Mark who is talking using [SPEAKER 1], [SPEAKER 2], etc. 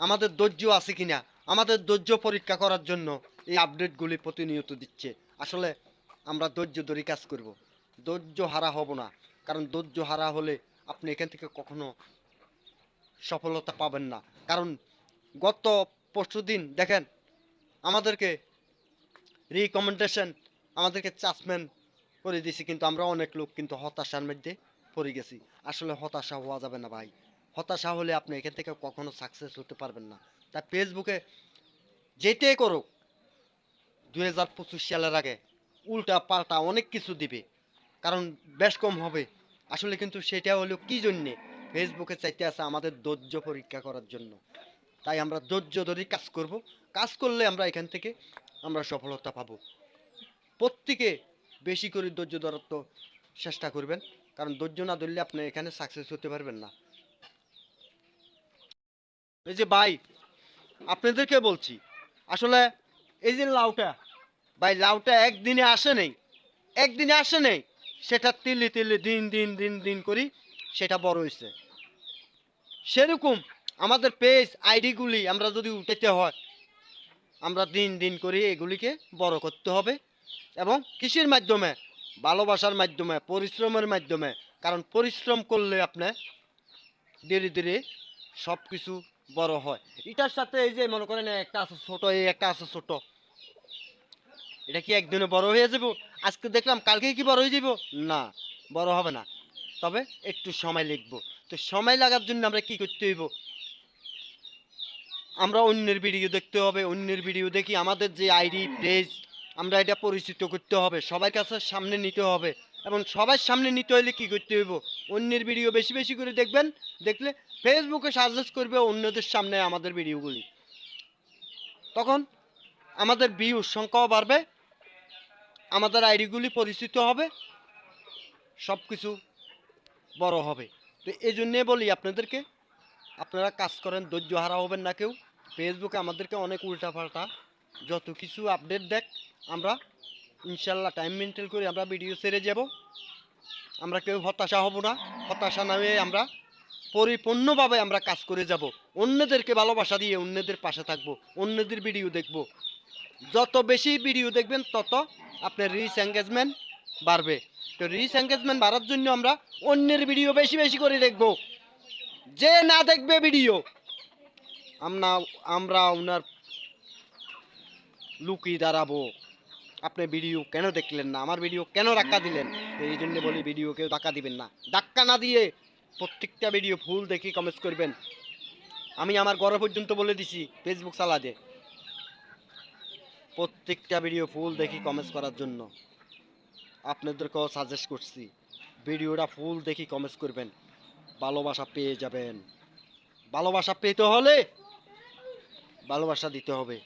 [SPEAKER 1] আমাদের ধৈর্য আছে কিনা? আমাদের ধৈর্য পরীক্ষা করার জন্য এই আপডেটগুলি প্রতিনিয়ত দিচ্ছে। আসলে আমরা ধৈর্য ধরে কাজ করব। ধৈর্য হারা হব না। কারণ ধৈর্য হারা হলে আপনি এখান থেকে কখনো সফলতা পাবেন না। কারণ গত পরশু দিন, দেখেন, আমাদেরকে রিকমেন্ডেশন আমাদেরকে চাষম্যান করে দিয়েছে। কিন্তু আমরা অনেক লোক কিন্তু হতাশার মধ্যে পড়ে গেছি। আসলে হতাশা হওয়া যাবে না ভাই। হতাশা হলে আপনি এখান থেকে কখনো সাকসেস হতে পারবেন না। তাই ফেসবুকে যেটাই করুক, দুই হাজার পঁচিশ সালের আগে উল্টা পাল্টা অনেক কিছু দিবে, কারণ বেশ কম হবে। আসলে কিন্তু সেটা হলো কি জন্যে? ফেসবুকে চাইতে আছে আমাদের ধৈর্য পরীক্ষা করার জন্য। তাই আমরা ধৈর্য ধরে কাজ করব। কাজ করলে আমরা এখান থেকে আমরা সফলতা পাব। প্রত্যেকে বেশি করে ধৈর্য ধরার তো চেষ্টা করবেন, কারণ ধৈর্য না ধরলে আপনি এখানে সাকসেস হতে পারবেন না। এই যে ভাই, আপনাদেরকে বলছি, আসলে এই যে লাউটা, ভাই লাউটা একদিনে আসে নেই, একদিনে আসে নেই, সেটা তিল্লি তিল্লি দিন দিন দিন দিন করি সেটা বড় হয়েছে। সেরকম আমাদের পেজ আইডিগুলি আমরা যদি উঠাতে হয়, আমরা দিন দিন করে এগুলিকে বড় করতে হবে এবং কৃষির মাধ্যমে, ভালোবাসার মাধ্যমে, পরিশ্রমের মাধ্যমে, কারণ পরিশ্রম করলে আপনি ধীরে ধীরে সব কিছু বড় হয়। এটার সাথে এই যে মনে করেন একটা আছে ছোট, এই একটা আছে ছোট। এটা কি একদিনে বড় হয়ে যাব? আজকে দেখলাম কালকে কি বড় হয়ে যাব? না, বড় হবে না। তবে একটু সময় লিখব। তো সময় লাগার জন্য আমরা কি করতে হইব? আমরা অন্যের ভিডিও দেখতে হবে, অন্যের ভিডিও দেখি আমাদের যে আইডি পেজ আমরা এটা পরিচিত করতে হবে, সবার কাছে সামনে নিতে হবে। এবং সবার সামনে নিতে হলে কি করতে হইব? অন্যের ভিডিও বেশি বেশি করে দেখবেন, দেখলে ফেসবুকে সাজেস্ট করবে অন্যদের সামনে আমাদের ভিডিওগুলি তখন আমাদের ভিউর সংখ্যাও বাড়বে, আমাদের আইডিগুলি পরিচিত হবে সব কিছু বড় হবে। তো এই জন্যে বলি আপনাদেরকে, আপনারা কাজ করেন, ধৈর্য হারা হবেন না কেউ। ফেসবুকে আমাদেরকে অনেক উল্টাপাল্টা যত কিছু আপডেট দেখ, আমরা ইনশাল্লাহ টাইম মেনটেন করে আমরা ভিডিও ছেড়ে যাব। আমরা কেউ হতাশা হব না। হতাশা না হয়ে আমরা পরিপূর্ণভাবে আমরা কাজ করে যাব। অন্যদেরকে ভালোবাসা দিয়ে অন্যদের পাশে থাকব, অন্যদের ভিডিও দেখব। যত বেশি ভিডিও দেখবেন, তত আপনার রিচ এঙ্গেজমেন্ট বাড়বে। তো রিচ এঙ্গেজমেন্ট বাড়ার জন্য আমরা অন্যের ভিডিও বেশি বেশি করে দেখব। যে না দেখবে ভিডিও আমরা আমরা ওনার লুকিয়ে দাঁড়াবো। আপনি ভিডিও কেন দেখলেন না? আমার ভিডিও কেন ধাক্কা দিলেন? এই জন্য বলি ভিডিও কেউ ধাক্কা দিবেন না। ধাক্কা না দিয়ে প্রত্যেকটা ভিডিও ফুল দেখি কমেন্ট করবেন। আমি আমার ঘরে পর্যন্ত বলে দিছি ফেসবুক চালাতে। প্রত্যেকটা ভিডিও ফুল দেখি কমেন্টস করার জন্য। আপনাদেরকেও সাজেস্ট করছি, ভিডিওটা ফুল দেখি কমেন্টস করবেন। ভালোবাসা পেয়ে যাবেন। ভালোবাসা পেতে হলে ভালোবাসা দিতে হবে।